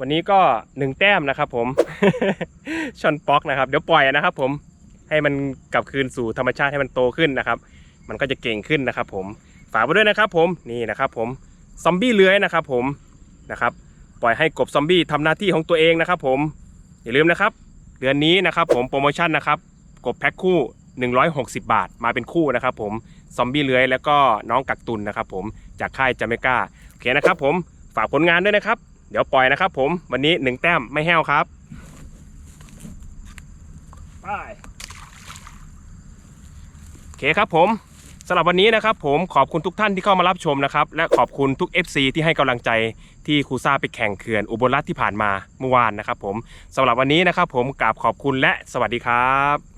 วันนี้ก็หนึ่งแต้มนะครับผม ชอนป๊อกนะครับ เดี๋ยวปล่อยนะครับ ผมให้มันกลับคืนสู่ธรรมชาติให้มันโตขึ้นนะครับ มันก็จะเก่งขึ้นนะครับ ผมฝากไว้ด้วยนะครับ ผมนี่นะครับ ผมซอมบี้เลื้อยนะครับ ผมนะครับ ปล่อยให้กบซอมบี้ทำหน้าที่ของตัวเองนะครับ ผมอย่าลืมนะครับ เดือนนี้นะครับ ผมโปรโมชั่นนะครับ กบแพ็คคู่ 160 บาท มาเป็นคู่นะครับ ผมซอมบี้เลื้อยแล้วก็น้องกักตุนนะครับ ผมจากค่ายจาเมกาโอเคนะครับ ผม ฝากผลงานด้วยนะครับ เดี๋ยวปล่อยนะครับผมวันนี้หนึ่งแต้มไม่แห้วครับไปโอเคครับผมสำหรับวันนี้นะครับผมขอบคุณทุกท่านที่เข้ามารับชมนะครับ และขอบคุณทุก FC ที่ให้กำลังใจที่ครูซ่าไปแข่งเขื่อนอุบลรัฐที่ผ่านมาเมื่อวานนะครับผมสำหรับวันนี้นะครับผมกราบขอบคุณและสวัสดีครับ